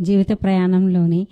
జీవిత ప్రయాణంలోని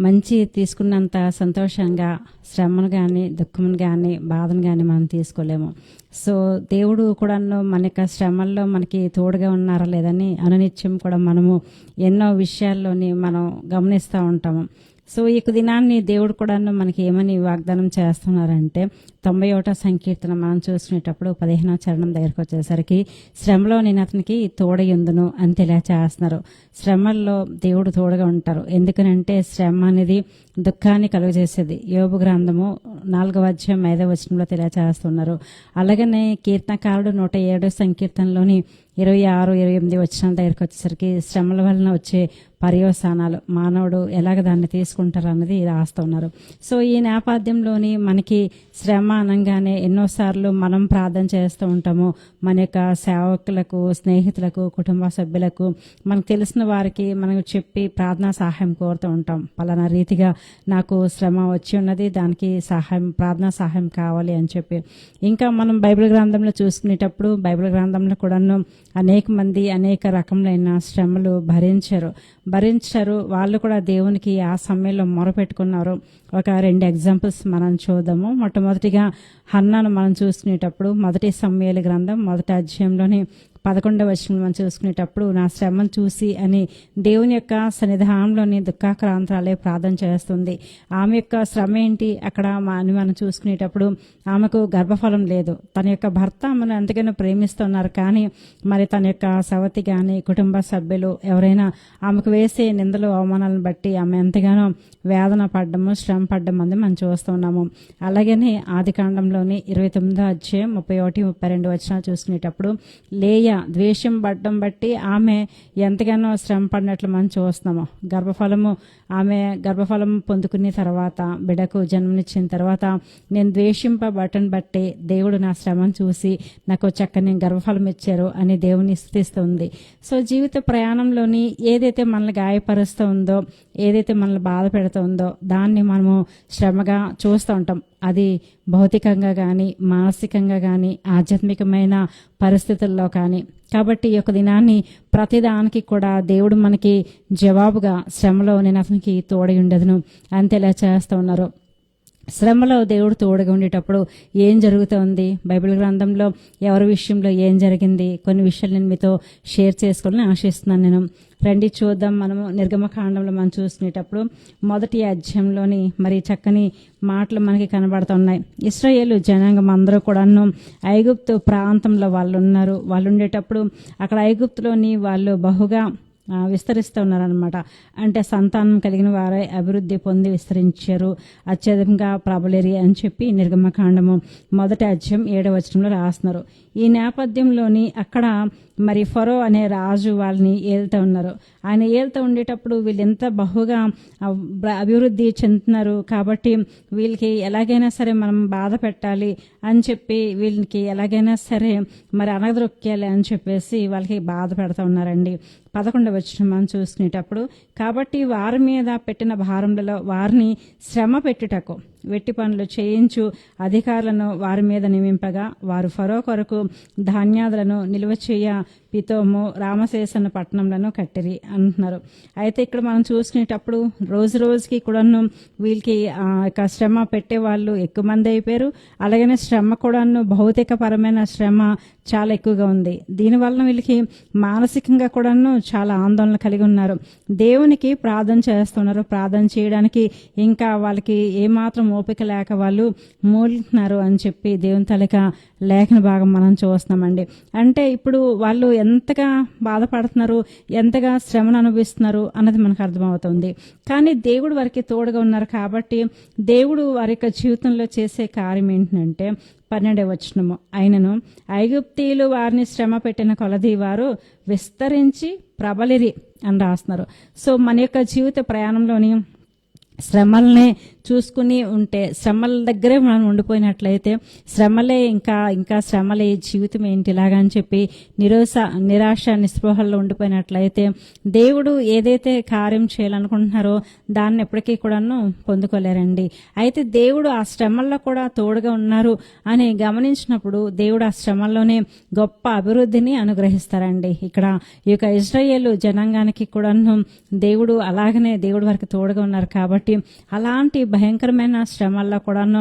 మంచి తీసుకున్నంత సంతోషంగా శ్రమను కానీ దుఃఖమును కానీ బాధను కానీ మనం తీసుకోలేము. సో దేవుడు కూడా మన యొక్క శ్రమల్లో మనకి తోడుగా ఉన్నారా లేదని అనునిత్యం కూడా మనము ఎన్నో విషయాల్లోని మనం గమనిస్తూ ఉంటాము. సో ఈ దినాన్ని దేవుడు కూడా మనకి ఏమని వాగ్దానం చేస్తున్నారంటే తొంభై ఒకటో సంకీర్తన మనం చూసుకునేటప్పుడు పదిహేనో చరణం దగ్గరకు వచ్చేసరికి శ్రమలో నేను అతనికి తోడయుందును అని తెలియచేస్తున్నారు. శ్రమల్లో దేవుడు తోడుగా ఉంటారు. ఎందుకనంటే శ్రమ అనేది దుఃఖాన్ని కలుగజేసేది. యోగు గ్రంథము నాలుగవ అధ్యాయం ఐదవ వచనంలో తెలియచేస్తున్నారు. అలాగనే కీర్తనకారుడు నూట ఏడో సంకీర్తనలోని ఇరవై ఆరు ఇరవై ఎనిమిది వచ్చిన దగ్గరకు వచ్చేసరికి శ్రమల వలన వచ్చే పర్యవసానాలు మానవుడు ఎలాగ దాన్ని తీసుకుంటారు అన్నది రాస్తున్నారు. సో ఈ నేపథ్యంలోని మనకి శ్రమ అనగానే ఎన్నోసార్లు మనం ప్రార్థన చేస్తూ ఉంటాము. మన యొక్క సేవకులకు స్నేహితులకు కుటుంబ సభ్యులకు. మనకు తెలిసిన వారికి మనం చెప్పి ప్రార్థనా సహాయం కోరుతూ ఉంటాం. పలానా రీతిగా నాకు శ్రమ వచ్చి ఉన్నది దానికి సహాయం ప్రార్థనా సహాయం కావాలి అని చెప్పి. ఇంకా మనం బైబిల్ గ్రంథంలో చూసుకునేటప్పుడు బైబిల్ గ్రంథంలో కూడాను అనేక మంది అనేక రకములైన శ్రమలు భరించారు. భరించారు. వాళ్ళు కూడా దేవునికి ఆ సమయంలో మొరపెట్టుకున్నారు. ఒక రెండు ఎగ్జాంపుల్స్ మనం చూద్దాము. మొట్టమొదటి మొట్టమొదటిగా హన్నాను మనం చూసుకునేటప్పుడు మొదటి సమయాల గ్రంథం మొదటి అధ్యాయంలోని పదకొండవ వచనం మనం చూసుకునేటప్పుడు నా శ్రమను చూసి అని దేవుని యొక్క సన్నిధానంలోని దుఃఖాక్రాంతాలే ప్రార్థన చేస్తుంది. ఆమె యొక్క శ్రమ ఏంటి? అక్కడ అని మనం చూసుకునేటప్పుడు ఆమెకు గర్భఫలం లేదు. తన యొక్క భర్త ఆమెను ఎంతగానో ప్రేమిస్తున్నారు కానీ మరి తన యొక్క సవతి కానీ కుటుంబ సభ్యులు ఎవరైనా ఆమెకు వేసే నిందలు అవమానాలను బట్టి ఆమె ఎంతగానో వేదన పడ్డము శ్రమ పడ్డం అనేది మనం చూస్తున్నాము. అలాగనే ఆది కాండంలోని ఇరవై తొమ్మిదో అధ్యాయం ముప్పై ఒకటి ముప్పై రెండు వచ్చిన చూసుకునేటప్పుడు లేయ ద్వేషం పడడం బట్టి ఆమె ఎంతగానో శ్రమ పడినట్లు మనం చూస్తున్నాము. గర్భఫలము ఆమె గర్భఫలం పొందుకున్న తర్వాత బిడకు జన్మనిచ్చిన తర్వాత నేను ద్వేషింపబట్టను బట్టి దేవుడు నా శ్రమను చూసి నాకు చక్కని గర్భఫలం ఇచ్చారు అని దేవుని స్థుతిస్తుంది. సో జీవిత ప్రయాణంలోని ఏదైతే మనల్ని గాయపరుస్తూ ఉందో ఏదైతే మనల్ని బాధ పెడుతుందో దాన్ని మనము శ్రమగా చూస్తూ ఉంటాం. అది భౌతికంగా కానీ మానసికంగా కానీ ఆధ్యాత్మికమైన పరిస్థితుల్లో కానీ. కాబట్టి ఈ యొక్క దినాన్ని ప్రతిదానికి కూడా దేవుడు మనకి జవాబుగా శ్రమలో నేను అతనికి తోడై ఉండదును. అంతేలా చేస్తూ ఉన్నారు. శ్రమలో దేవుడు తోడుగా ఉండేటప్పుడు ఏం జరుగుతోంది? బైబిల్ గ్రంథంలో ఎవరి విషయంలో ఏం జరిగింది? కొన్ని విషయాలు నేను మీతో షేర్ చేసుకోవాలని ఆశిస్తున్నాను నేను. రండి చూద్దాం. మనము నిర్గమకాండంలో మనం చూసుకునేటప్పుడు మొదటి అధ్యాయంలోని మరి చక్కని మాటలు మనకి కనబడుతున్నాయి ఇస్రాయేలు జనాంగం అందరూ కూడాను ఐగుప్తు ప్రాంతంలో వాళ్ళు ఉన్నారు వాళ్ళు ఉండేటప్పుడు అక్కడ ఐగుప్తులోని వాళ్ళు బహుగా విస్తరిస్తూ ఉన్నారనమాట అంటే సంతానం కలిగిన వారే అభివృద్ధి పొంది విస్తరించారు. అత్యధికంగా ప్రబలేరి అని చెప్పి నిర్గమకాండము మొదటి అధ్యాయం ఏడవ వచనంలో రాస్తున్నారు. ఈ నేపథ్యంలోని అక్కడ మరి ఫరో అనే రాజు వాళ్ళని ఏళ్తూ ఉన్నారు. ఆయన ఏళ్తూ ఉండేటప్పుడు వీళ్ళు ఎంత బహుగా అభివృద్ధి చెందుతున్నారు కాబట్టి వీళ్ళకి ఎలాగైనా సరే మనం బాధ పెట్టాలి అని చెప్పి వీళ్ళకి ఎలాగైనా సరే మరి అనగదొక్కేయాలి అని చెప్పేసి వాళ్ళకి బాధ పెడతా ఉన్నారండి. పదకొండవ వచ్చిన మనం చూసుకునేటప్పుడు కాబట్టి వారి మీద పెట్టిన భారములలో వారిని శ్రమ పెట్టుటకు వెట్టి పనులు చేయించు అధికారులను వారి మీద నియమింపగా వారు ఫరో కొరకు ధాన్యాదులను నిల్వ చేయ పితోము రామశేషన పట్టణంలను కట్టిరి అంటున్నారు. అయితే ఇక్కడ మనం చూసుకునేటప్పుడు రోజు రోజుకి కూడాను వీళ్ళకి ఆ యొక్క శ్రమ పెట్టే వాళ్ళు ఎక్కువ మంది అయిపోయారు. అలాగనే శ్రమ కూడాను భౌతిక పరమైన శ్రమ చాలా ఎక్కువగా ఉంది. దీనివల్ల వీళ్ళకి మానసికంగా కూడాను చాలా ఆందోళన కలిగి ఉన్నారు. దేవునికి ప్రార్థన చేస్తున్నారు. ప్రార్థన చేయడానికి ఇంకా వాళ్ళకి ఏమాత్రం ఓపిక లేక వాళ్ళు మూలుతున్నారు అని చెప్పి దేవుని తలక లేఖన భాగం మనం చూస్తున్నామండి. అంటే ఇప్పుడు వాళ్ళు ఎంతగా బాధపడుతున్నారు ఎంతగా శ్రమను అనుభవిస్తున్నారు అన్నది మనకు అర్థమవుతుంది. కానీ దేవుడు వారికి తోడుగా ఉన్నారు కాబట్టి దేవుడు వారి యొక్క జీవితంలో చేసే కార్యం ఏంటంటే పన్నెండవ వచనము. ఆయనను ఐగుప్తీయులు వారిని శ్రమ పెట్టిన కొలది వారు విస్తరించి ప్రబలిరి అని రాస్తున్నారు. సో మన యొక్క జీవిత ప్రయాణంలోని శ్రమల్నే చూసుకుని ఉంటే శ్రమల దగ్గరే మనం ఉండిపోయినట్లయితే శ్రమలే ఇంకా ఇంకా శ్రమలే జీవితం ఏంటి ఇలాగా అని చెప్పి నిరోస నిరాశ నిస్పృహల్లో ఉండిపోయినట్లయితే దేవుడు ఏదైతే కార్యం చేయాలనుకుంటున్నారో దాన్ని ఎప్పటికీ కూడాను పొందుకోలేరండి. అయితే దేవుడు ఆ శ్రమల్లో కూడా తోడుగా ఉన్నారు అని గమనించినప్పుడు దేవుడు ఆ శ్రమల్లోనే గొప్ప అభివృద్ధిని అనుగ్రహిస్తారండి. ఇక్కడ ఈ యొక్క ఇజ్రాయేల్ జనాంగానికి కూడాను దేవుడు అలాగనే దేవుడు వారికి తోడుగా ఉన్నారు కాబట్టి అలాంటి భయంకరమైన శ్రమల్లో కూడాను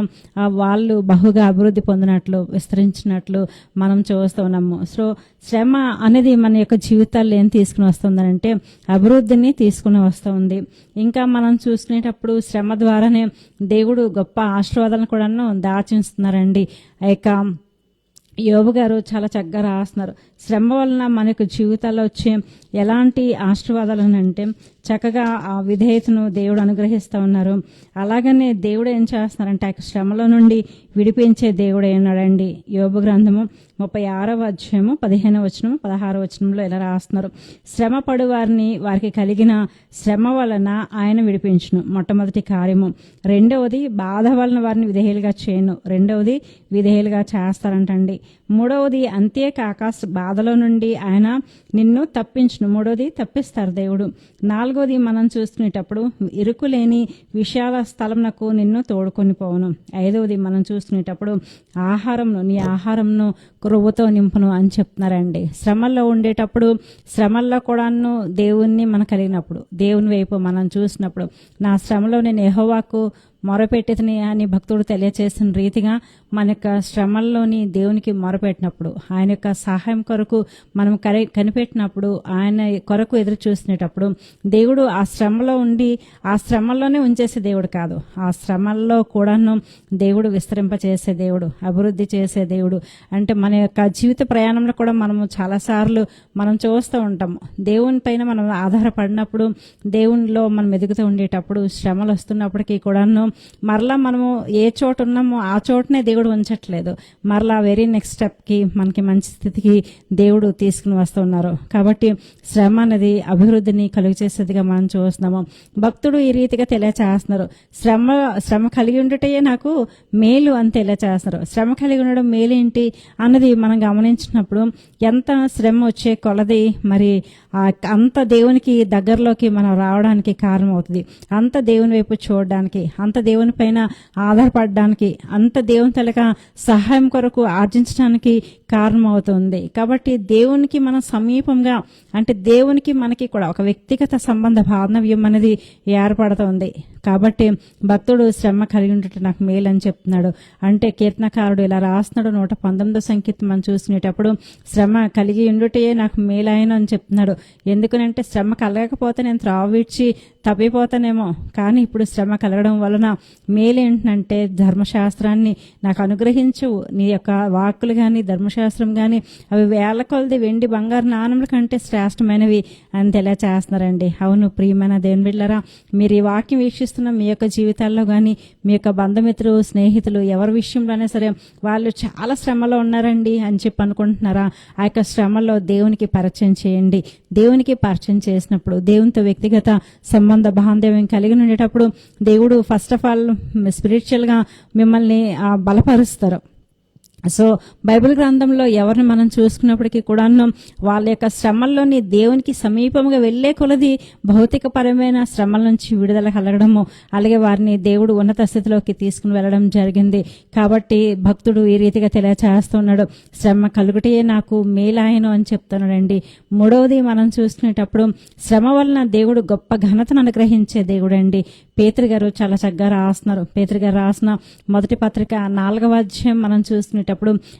వాళ్ళు బహుగా అభివృద్ధి పొందినట్లు విస్తరించినట్లు మనం చూస్తూ ఉన్నాము. సో శ్రమ అనేది మన యొక్క జీవితాల్లో ఏం తీసుకుని వస్తుందనంటే అభివృద్ధిని తీసుకుని వస్తుంది. ఇంకా మనం చూసుకునేటప్పుడు శ్రమ ద్వారానే దేవుడు గొప్ప ఆశీర్వాదాలను కూడాను దాచిస్తున్నారండి ఆ యొక్క యోబు గారు చాలా చక్కగా రాస్తున్నారు. శ్రమ వలన మనకు జీవితాల్లో వచ్చే ఎలాంటి ఆశీర్వాదాలు అంటే చక్కగా ఆ విధేయతను దేవుడు అనుగ్రహిస్తూ ఉన్నారు. అలాగనే దేవుడు ఏం చేస్తున్నారంటే ఆ శ్రమలో నుండి విడిపించే దేవుడు ఏనాడండి యోగ గ్రంథము ముప్పై ఆరవ అధ్యాయము పదిహేను వచనము పదహారవ వచనంలో ఇలా రాస్తున్నారు. శ్రమ పడు వారిని వారికి కలిగిన శ్రమ వలన ఆయన విడిపించును. మొట్టమొదటి కార్యము. రెండవది బాధ వలన వారిని విధేయులుగా చేయను. రెండవది విధేయులుగా చేస్తారంటండి. మూడవది అంతేకాక బాధలో నుండి ఆయన నిన్ను తప్పించును. మూడవది తప్పిస్తారు దేవుడు. నాలుగోది మనం చూసుకునేటప్పుడు ఇరుకులేని విషయాల విశాల స్థలంనకు నిన్ను తోడుకొని పోవను. ఐదవది మనం చూసుకునేటప్పుడు ఆహారంను నీ ఆహారంను క్రొవ్వుతో నింపును అని చెప్తున్నారండి. శ్రమల్లో ఉండేటప్పుడు శ్రమల్లో కూడాను దేవుణ్ణి మనం కలిగినప్పుడు దేవుని వైపు మనం చూసినప్పుడు నా శ్రమలో నేను ఎహోవాకు మొరపెట్టేదని అని భక్తుడు తెలియచేసిన రీతిగా మన యొక్క శ్రమల్లోని దేవునికి మొరపెట్టినప్పుడు ఆయన యొక్క సహాయం కొరకు మనం కరి కనిపెట్టినప్పుడు ఆయన కొరకు ఎదురు చూసినప్పుడు దేవుడు ఆ శ్రమలో ఉండి ఆ శ్రమల్లోనే ఉంచేసే దేవుడు కాదు. ఆ శ్రమల్లో కూడాను దేవుడు విస్తరింపచేసే దేవుడు అభివృద్ధి చేసే దేవుడు. అంటే మన యొక్క జీవిత ప్రయాణంలో కూడా మనము చాలాసార్లు మనం చూస్తూ ఉంటాము. దేవుని పైన మనం ఆధారపడినప్పుడు దేవునిలో మనం ఎదుగుతూ ఉండేటప్పుడు శ్రమలు వస్తున్నప్పటికీ కూడాను మరలా మనము ఏ చోటు ఉన్నామో ఆ చోటనే దేవుడు ఉంచట్లేదు. మరలా వెరీ నెక్స్ట్ స్టెప్కి మనకి మంచి స్థితికి దేవుడు తీసుకుని వస్తున్నారు కాబట్టి శ్రమ అనేది అభివృద్ధిని కలుగు చేసేదిగా మనం చూస్తున్నాము. భక్తుడు ఈ రీతిగా తెలియచేస్తున్నారు. శ్రమ శ్రమ కలిగి ఉండటయే నాకు మేలు అని తెలియచేస్తున్నారు. శ్రమ కలిగి ఉండడం మేలేంటి అన్నది మనం గమనించినప్పుడు ఎంత శ్రమ వచ్చే కొలది మరి అంత దేవునికి దగ్గరలోకి మనం రావడానికి కారణం అవుతుంది అంత దేవుని వైపు చూడడానికి అంత దేవుని పైన ఆధారపడడానికి అంత దేవుని తలక సహాయం కొరకు ఆర్జించడానికి కారణం అవుతుంది కాబట్టి దేవునికి మనం సమీపంగా అంటే దేవునికి మనకి కూడా ఒక వ్యక్తిగత సంబంధ బాంధవ్యం అనేది ఏర్పడుతుంది. కాబట్టి భక్తుడు శ్రమ కలిగి ఉండటం నాకు మేలు అని చెప్తున్నాడు. అంటే కీర్తనకారుడు ఇలా రాస్తున్నాడు నూట పంతొమ్మిదో సంకీర్తం మనం చూసినప్పుడు శ్రమ కలిగి ఉండుటే నాకు మేలైన అని చెప్తున్నాడు. ఎందుకనంటే శ్రమ కలగకపోతే నేను త్రావిడ్చి తప్పిపోతానేమో. కానీ ఇప్పుడు శ్రమ కలగడం వలన మేలేంటంటే ధర్మశాస్త్రాన్ని నాకు అనుగ్రహించు. నీ యొక్క వాక్కులు కానీ ధర్మశాస్త్రం కానీ అవి వేల కొలది వెండి బంగారు నాణముల కంటే శ్రేష్టమైనవి అని తెలియచేస్తున్నారండి అవును ప్రియమైన దేవుని బిళ్ళరా మీరు ఈ వాక్యం వీక్షిస్తున్న మీ యొక్క జీవితాల్లో కానీ మీ యొక్క బంధుమిత్రులు స్నేహితులు ఎవరి విషయంలోనే సరే వాళ్ళు చాలా శ్రమలో ఉన్నారండి అని చెప్పి అనుకుంటున్నారా? ఆ యొక్క శ్రమలో దేవునికి పరిచయం చేయండి. దేవునికి పరిచయం చేసినప్పుడు దేవునితో వ్యక్తిగత సంబంధ బాంధవ్యం కలిగి ఉండేటప్పుడు దేవుడు ఫస్ట్ ఆఫ్ ఆల్ స్పిరిచువల్గా మిమ్మల్ని బలపరుస్తారు. సో బైబిల్ గ్రంథంలో ఎవరిని మనం చూసుకున్నప్పటికీ కూడా వాళ్ళ యొక్క శ్రమల్లోని దేవునికి సమీపంగా వెళ్ళే కొలది భౌతికపరమైన శ్రమల నుంచి విడుదల కలగడము అలాగే వారిని దేవుడు ఉన్నత స్థితిలోకి తీసుకుని వెళ్ళడం జరిగింది. కాబట్టి భక్తుడు ఈ రీతిగా తెలియచేస్తున్నాడు శ్రమ కలుగుటే నాకు మేలాయను అని చెప్తున్నాడండి. మూడవది మనం చూసుకునేటప్పుడు శ్రమ వలన దేవుడు గొప్ప ఘనతను అనుగ్రహించే దేవుడు అండి పేతృగారు చాలా చక్కగా రాస్తున్నారు. పేతృగారు రాసిన మొదటి పత్రిక నాలుగవ అధ్యాయం మనం చూసుకునేటప్పుడు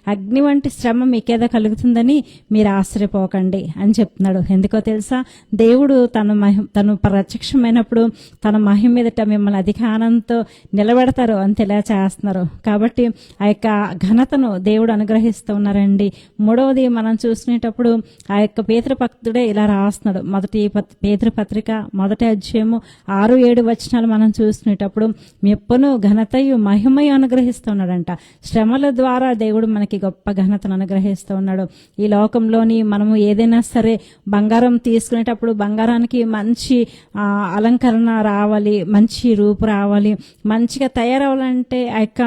అగ్ని వంటి శ్రమ మీకేదో కలుగుతుందని మీరు ఆశ్చర్యపోకండి అని చెప్తున్నాడు. ఎందుకో తెలుసా? దేవుడు తన మహి తను ప్రత్యక్షమైనప్పుడు తన మహిమ మీదట మిమ్మల్ని అధిక ఆనందంతో నిలబెడతారు అని తెలియచేస్తున్నారు. కాబట్టి ఆ యొక్క ఘనతను దేవుడు అనుగ్రహిస్తూ ఉన్నారండి. మూడవది మనం చూసుకునేటప్పుడు ఆ యొక్క పేతృభక్తుడే ఇలా రాస్తున్నాడు. మొదటి పత్- పేతృపత్రిక మొదటి అధ్యాయము ఆరు ఏడు వచనాలు మనం చూసుకునేటప్పుడు మెప్పును ఘనతయు మహిమయు అనుగ్రహిస్తున్నాడంట శ్రమల ద్వారా దేవుడు మనకి గొప్ప ఘనతను అనుగ్రహిస్తూ ఉన్నాడు. ఈ లోకంలోని మనము ఏదైనా సరే బంగారం తీసుకునేటప్పుడు బంగారానికి మంచి అలంకరణ రావాలి మంచి రూపు రావాలి మంచిగా తయారవ్వాలంటే ఆ యొక్క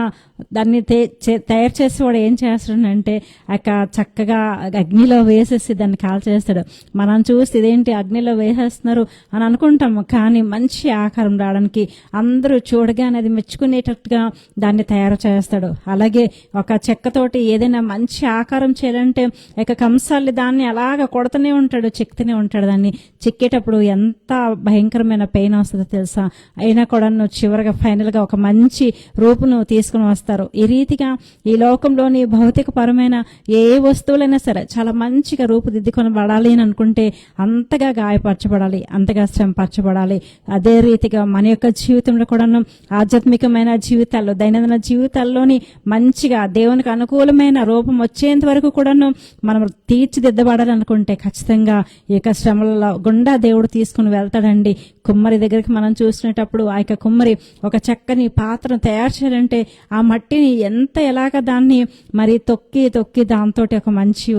దాన్ని తయారు చే- తయారు చేసేవాడు ఏం చేస్తాడంటే ఆ చక్కగా అగ్నిలో వేసేసి దాన్ని కాల్చేస్తాడు. మనం చూస్తే ఇదేంటి అగ్నిలో వేసేస్తున్నారు అని అనుకుంటాము కానీ మంచి ఆకారం రావడానికి అందరూ చూడగానే అది మెచ్చుకునేటట్టుగా దాన్ని తయారు చేస్తాడు. అలాగే ఒక చెక్కతోటి ఏదైనా మంచి ఆకారం చేయాలంటే ఇక కంసాలి దాన్ని అలాగ కొడుతూనే ఉంటాడు చెక్కుతూనే ఉంటాడు దాన్ని. చెక్కేటప్పుడు ఎంత భయంకరమైన పెయిన్ వస్తుందో తెలుసా? అయినా కూడా నువ్వు చివరిగా ఫైనల్గా ఒక మంచి రూపును తీసుకుని చేస్తారు. ఈ రీతిగా ఈ లోకంలోని భౌతిక పరమైన ఏ వస్తువులైనా సరే చాలా మంచిగా రూపుదిద్దుకొని పడాలి అని అనుకుంటే అంతగా గాయపరచబడాలి అంతగా శ్రమపరచబడాలి. అదే రీతిగా మన యొక్క జీవితంలో కూడాను ఆధ్యాత్మికమైన జీవితాల్లో దైనందిన జీవితాల్లోని మంచిగా దేవునికి అనుకూలమైన రూపం వచ్చేంత వరకు కూడాను మనం తీర్చిదిద్దబడాలనుకుంటే ఖచ్చితంగా ఈ యొక్క శ్రమలలో గుండా దేవుడు తీసుకుని వెళ్తాడండి. కుమ్మరి దగ్గరికి మనం చూసినప్పుడు ఆ యొక్క కుమ్మరి ఒక చక్కని పాత్రను తయారు చేయాలంటే ఆ మట్టిని ఎంత ఎలాగ దాన్ని మరి తొక్కి తొక్కి దాంతో ఒక మంచి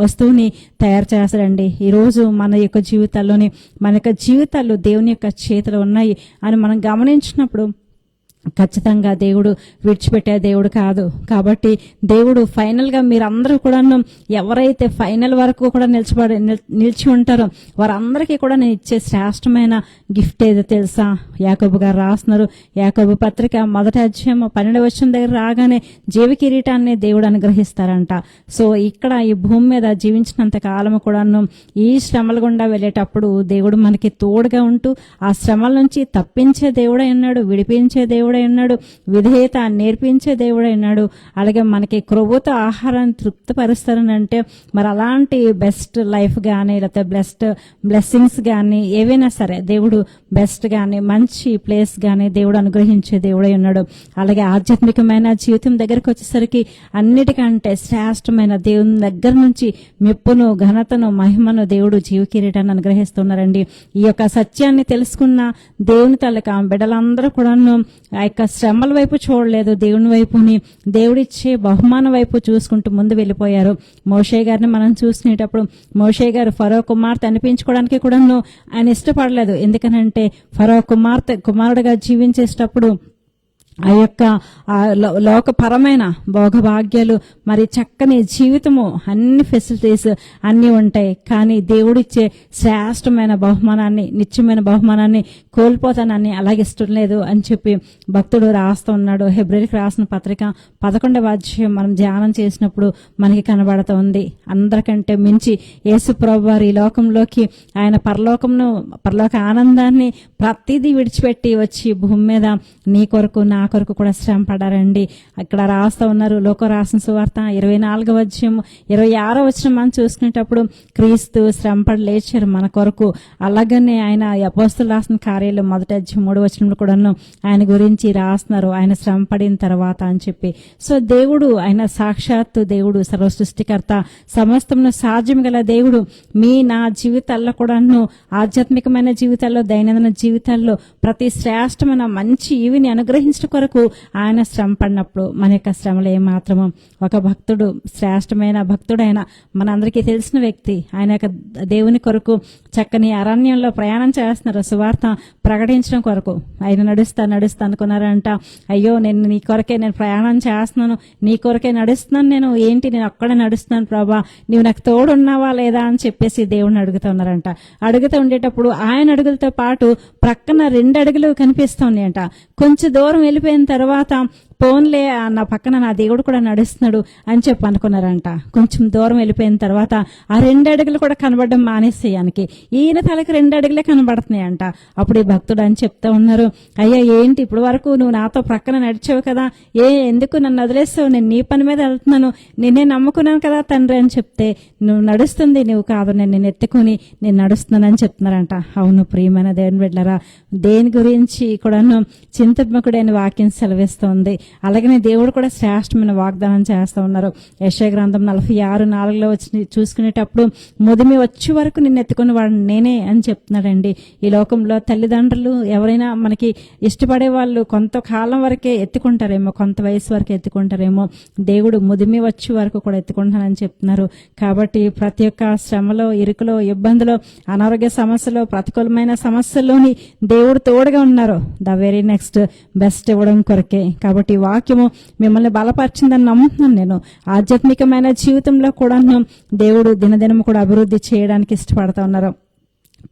వస్తువుని తయారు చేస్తాడండి. ఈరోజు మన యొక్క జీవితాల్లోని మన యొక్క జీవితాలు దేవుని యొక్క చేతిలో ఉన్నాయి అని మనం గమనించినప్పుడు ఖచ్చితంగా దేవుడు విడిచిపెట్టే దేవుడు కాదు. కాబట్టి దేవుడు ఫైనల్గా మీరందరూ కూడా ఎవరైతే ఫైనల్ వరకు కూడా నిలిచిపడి నిలిచి ఉంటారో వారందరికీ కూడా నేను ఇచ్చే శ్రేష్టమైన గిఫ్ట్ ఏదో తెలుసా? యాకబు గారు రాస్తున్నారు. యాకబు పత్రిక మొదటి అధ్యాయం పన్నెండు వచ్చిన దగ్గర రాగానే జీవ కిరీటాన్ని దేవుడు అనుగ్రహిస్తారంట. సో ఇక్కడ ఈ భూమి మీద జీవించినంత కాలం కూడాను ఈ శ్రమల గుండా వెళ్ళేటప్పుడు దేవుడు మనకి తోడుగా ఉంటూ ఆ శ్రమల నుంచి తప్పించే దేవుడే ఉన్నాడు విడిపించే దేవుడు ఉన్నాడు విధేయత నేర్పించే దేవుడై ఉన్నాడు అలాగే మనకి క్రొవ్వుతో ఆహారాన్ని తృప్తిపరుస్తారని అంటే మరి అలాంటి బెస్ట్ లైఫ్ కానీ లేకపోతే బెస్ట్ బ్లెస్సింగ్స్ కానీ ఏవైనా సరే దేవుడు బెస్ట్ కానీ మంచి ప్లేస్ కానీ దేవుడు అనుగ్రహించే దేవుడై ఉన్నాడు అలాగే ఆధ్యాత్మికమైన జీవితం దగ్గరకు వచ్చేసరికి అన్నిటికంటే శ్రేష్టమైన దేవుని దగ్గర నుంచి మెప్పును ఘనతను మహిమను దేవుడు జీవ కిరీటాన్ని అనుగ్రహిస్తున్నారండి. ఈ యొక్క సత్యాన్ని తెలుసుకున్న దేవుని తల్లిక బిడ్డలందరూ కూడాను ఆ యొక్క శ్రమల వైపు చూడలేదు. దేవుని వైపుని దేవుడిచ్చే బహుమానం వైపు చూసుకుంటూ ముందు వెళ్ళిపోయారు. మోషే గారిని మనం చూసినప్పుడు మోషే గారు ఫరో కుమార్తె అనిపించుకోవడానికి కూడా ఆయన ఇష్టపడలేదు. ఎందుకనంటే ఫరో కుమార్తె కుమారుడిగా జీవించేటప్పుడు ఆ యొక్క లో- లోకపరమైన భోగభాగ్యాలు మరి చక్కని జీవితము అన్ని ఫెసిలిటీస్ అన్నీ ఉంటాయి. కానీ దేవుడిచ్చే శ్రేష్టమైన బహుమానాన్ని నిత్యమైన బహుమానాన్ని కోల్పోతానని అలాగే ఇష్టం లేదు అని చెప్పి భక్తుడు రాస్తూ ఉన్నాడు. హెబ్రిల్కి రాసిన పత్రిక పదకొండవ అధ్యాయం మనం ధ్యానం చేసినప్పుడు మనకి కనబడుతోంది అందరికంటే మించి యేసుప్రభు వారి ఈ లోకంలోకి ఆయన పరలోకంను పరలోక ఆనందాన్ని ప్రతిదీ విడిచిపెట్టి వచ్చి భూమి మీద నీ కొరకు నా నా కొరకు కూడా శ్రమ పడారండి. అక్కడ రాస్తూ ఉన్నారు లోక రాసిన సువార్త ఇరవై నాలుగవ అధ్యాయం ఇరవై ఆరో వచ్చిన మనం చూసుకునేటప్పుడు క్రీస్తు శ్రమపడి లేచారు మన కొరకు. అలాగనే ఆయన అపోస్తులు రాసిన కార్యాలు మొదటి అధ్యయం మూడు వచ్చినప్పుడు కూడాను ఆయన గురించి రాస్తున్నారు. ఆయన శ్రమ పడిన తర్వాత అని చెప్పి. సో దేవుడు ఆయన సాక్షాత్తు దేవుడు సర్వ సృష్టికర్త సమస్తమును సాధ్యం గల దేవుడు. మీ నా జీవితాల్లో కూడాను ఆధ్యాత్మికమైన జీవితాల్లో దైనందిన జీవితాల్లో ప్రతి శ్రేష్టమైన మంచి ఈవిని అనుగ్రహించడం కొరకు ఆయన శ్రమ పడినప్పుడు మన యొక్క శ్రమలు ఏమాత్రము ఒక భక్తుడు శ్రేష్టమైన భక్తుడైన మనందరికీ తెలిసిన వ్యక్తి ఆయన యొక్క దేవుని కొరకు చక్కని అరణ్యంలో ప్రయాణం చేస్తున్నారు సువార్త ప్రకటించడం కొరకు. ఆయన నడుస్తా నడుస్తా అనుకున్నారంట అయ్యో నేను నీ కొరకే నేను ప్రయాణం చేస్తున్నాను నీ కొరకే నడుస్తున్నాను నేను ఏంటి నేను అక్కడే నడుస్తున్నాను ప్రభా నీవు నాకు తోడున్నావా లేదా? అని చెప్పేసి దేవుడిని అడుగుతున్నారంట అడుగుతూ ఉండేటప్పుడు ఆయన అడుగులతో పాటు ప్రక్కన రెండు అడుగులు కనిపిస్తున్నాయంట కొంచెం దూరం వెళ్ళి వెళ్ళిపోయిన తర్వాత పోన్లే నా పక్కన నా దేవుడు కూడా నడుస్తున్నాడు అని చెప్పి అనుకున్నారంట. కొంచెం దూరం వెళ్ళిపోయిన తర్వాత ఆ రెండు అడుగులు కూడా కనబడడం మానేసేయానికి ఈయన తలకి రెండు అడుగులే కనబడుతున్నాయంట. అప్పుడు ఈ భక్తుడు అని చెప్తా ఉన్నారు అయ్యా ఏంటి ఇప్పుడు వరకు నువ్వు నాతో ప్రక్కన నడిచావు కదా? ఏ ఎందుకు నన్ను వదిలేస్తావు నేను నీ పని మీద వెళ్తున్నాను. నిన్నే నమ్ముకున్నాను కదా తండ్రి అని చెప్తే నువ్వు నడుస్తుంది నువ్వు కాదు. నేను నేను ఎత్తుకుని నేను నడుస్తున్నానని చెప్తున్నారంట. అవును ప్రియమైన దేవుని బిడ్డరా దేని గురించి కూడాను చింతమకుడైన వాక్యం సెలవిస్తోంది. అలాగనే దేవుడు కూడా శ్రేష్టమైన వాగ్దానం చేస్తూ ఉన్నారు. యశయ గ్రంథం నలభై ఆరు నాలుగులో వచ్చి చూసుకునేటప్పుడు ముదిమి వచ్చే వరకు నిన్ను ఎత్తుకుని వాడు నేనే అని చెప్తున్నాడండి. ఈ లోకంలో తల్లిదండ్రులు ఎవరైనా మనకి ఇష్టపడే వాళ్ళు కొంతకాలం వరకే ఎత్తుకుంటారేమో కొంత వయసు వరకు ఎత్తుకుంటారేమో. దేవుడు ముదిమి వచ్చే వరకు కూడా ఎత్తుకుంటానని చెప్తున్నారు. కాబట్టి ప్రతి ఒక్క శ్రమలో ఇరుకులో ఇబ్బందులు అనారోగ్య సమస్యలో ప్రతికూలమైన సమస్యల్లోని దేవుడు తోడుగా ఉన్నారు. ద వెరీ నెక్స్ట్ బెస్ట్ ఇవ్వడం కొరకే. కాబట్టి ఈ వాక్యము మిమ్మల్ని బలపరిచిందని నమ్ముతున్నాను నేను. ఆధ్యాత్మికమైన జీవితంలో కూడా దేవుడు దినదినము కూడా అభివృద్ధి చేయడానికి ఇష్టపడతా ఉన్నారు.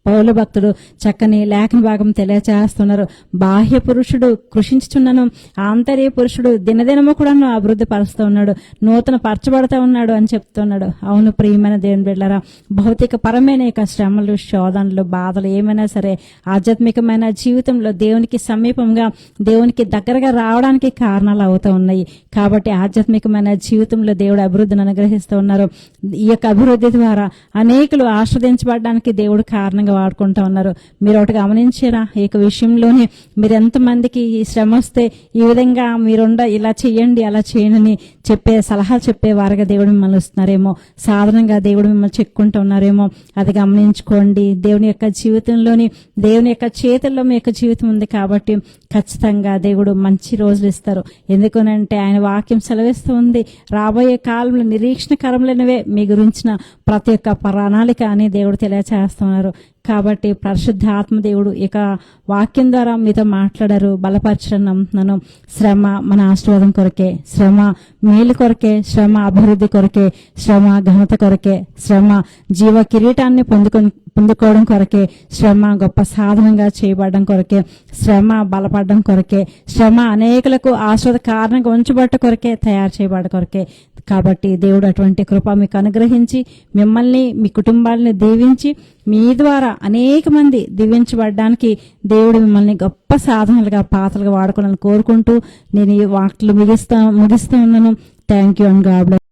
పౌల భక్తుడు చక్కని లేఖన భాగం తెలియచేస్తున్నారు. బాహ్య పురుషుడు కృషించుచున్నను. ఆంతర్య పురుషుడు దినదినము కూడా అభివృద్ధి పరుస్తూ ఉన్నాడు. నూతన పరచబడుతూ ఉన్నాడు అని చెప్తున్నాడు. అవును ప్రియమైన దేవుని బిడ్డరా భౌతిక పరమైన యొక్క శ్రమలు శోధనలు బాధలు ఏమైనా సరే ఆధ్యాత్మికమైన జీవితంలో దేవునికి సమీపంగా దేవునికి దగ్గరగా రావడానికి కారణాలు అవుతూ ఉన్నాయి. కాబట్టి ఆధ్యాత్మికమైన జీవితంలో దేవుడు అభివృద్ధిని అనుగ్రహిస్తూ ఉన్నారు. ఈ యొక్క అభివృద్ధి ద్వారా అనేకులు ఆస్వాదించబడడానికి దేవుడు కారణం సాధారణంగా వాడుకుంటా ఉన్నారు. మీరు ఒకటి గమనించారా? ఈ యొక్క విషయంలోనే మీరు ఎంతమందికి ఈ శ్రమ వస్తే ఈ విధంగా మీరుండ ఇలా చేయండి అలా చేయనని చెప్పే సలహా చెప్పే వారిగా దేవుడు మిమ్మల్ని వస్తున్నారేమో. సాధారణంగా దేవుడు మిమ్మల్ని చెక్కుంటూ ఉన్నారేమో. అది గమనించుకోండి. దేవుని యొక్క జీవితంలోని దేవుని యొక్క చేతుల్లో మీ యొక్క జీవితం ఉంది కాబట్టి ఖచ్చితంగా దేవుడు మంచి రోజులు ఇస్తారు. ఎందుకనంటే ఆయన వాక్యం సెలవిస్తూ ఉంది రాబోయే కాలంలో నిరీక్షణకరములైనవే మీ గురించిన ప్రతి ఒక్క ప్రణాళిక అని దేవుడు తెలియచేస్తున్నారు. కాబట్టి పరిశుద్ధ ఆత్మదేవుడు ఇక వాక్యం ద్వారా మీతో మాట్లాడారు బలపరచడం నమ్ముతున్నాను శ్రమ మన ఆశీర్వాదం కొరకే శ్రమ మేలు కొరకే శ్రమ అభివృద్ధి కొరకే శ్రమ ఘనత కొరకే శ్రమ జీవ కిరీటాన్ని పొందుకొని పొందుకోవడం కొరకే శ్రమ గొప్ప సాధనంగా చేయబడడం కొరకే శ్రమ బలపడడం కొరకే శ్రమ అనేకులకు ఆశ్రద కారణంగా ఉంచబట్ట కొరకే తయారు చేయబడ కొరకే. కాబట్టి దేవుడు అటువంటి కృప మీకు అనుగ్రహించి మిమ్మల్ని మీ కుటుంబాలని దీవించి మీ ద్వారా అనేక మంది దీవించబడడానికి దేవుడు మిమ్మల్ని గొప్ప సాధనలుగా పాత్రలుగా వాడుకోవాలని కోరుకుంటూ నేను ఈ వాక్లు ముగిస్తా ముగిస్తూ ఉన్నాను. Thank you and God